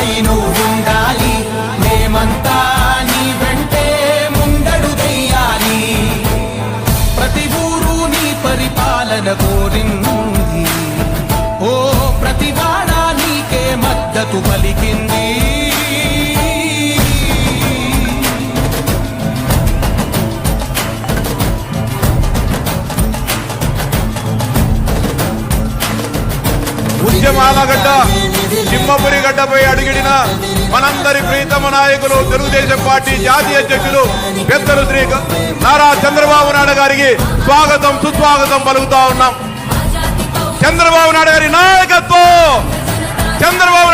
తోడై నువ్వుండాలి మేమంతా నీ వెంటే ముందడు వెయ్యాలి ప్రతి ఊరు నీ పరిపాలన కోరింది. ఓ ప్రతి నీకే మద్దతు పలికింది. సింహపురి గడ్డపై అడుగిడిన మనందరి ప్రీతమ నాయకులు తెలుగుదేశం పార్టీ జాతీయ అధ్యక్షులు పెద్దలు శ్రీ నారా చంద్రబాబు నాయుడు గారికి స్వాగతం సుస్వాగతం పలుకుతా ఉన్నాం. చంద్రబాబు నాయుడు గారి నాయకత్వం! చంద్రబాబు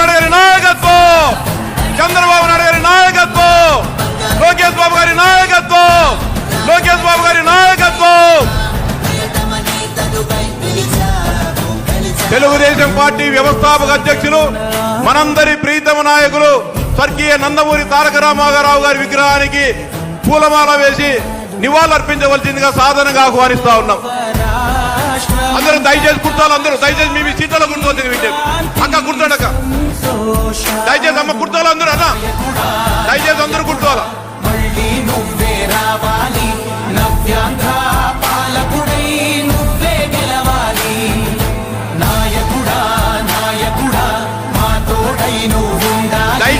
తెలుగుదేశం పార్టీ వ్యవస్థాపక అధ్యక్షులు మనందరి ప్రీతమ నాయకులు స్వర్గీయ నందమూరి తారక రామారావు గారి విగ్రహానికి పూలమాల వేసి నివాళులర్పించవలసిందిగా సాధనగా ఆహ్వానిస్తా ఉన్నాం. అందరూ దయచేసి కుర్తాలు అందరూ. దయచేసి మీ మీ సీట్లలో కూర్చోవచ్చింది వింటే. అక్క కూర్చోండి దయచేసి అమ్మ కుర్తాలు అందరూ.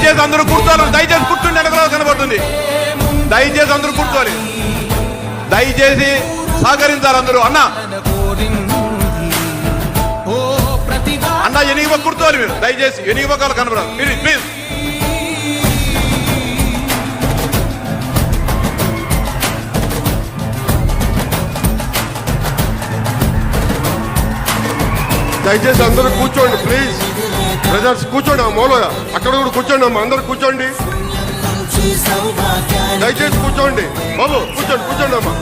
దయచేసి అందరూ కూర్చోవాలి. దయచేసి కూర్చుంటే వెనకరావు కనబడుతుంది. దయచేసి అందరూ కూర్చోవాలి. దయచేసి సహకరించాలి అందరూ. అన్న. కోరింది ఎనిమిది ప్రతిభా అన్న కూర్చోవాలి మీరు. దయచేసి ఎనిగిపక్కలు కనబడాలి. మీరు ప్లీజ్ దయచేసి అందరూ కూర్చోండి ప్లీజ్ బ్రదర్స్ కూర్చోండి ఆ మూల అక్కడ కూడా కూర్చోండి అమ్మా అందరూ కూర్చోండి. దయచేసి కూర్చోండి. బాబు కూర్చోండి కూర్చోండి అమ్మా.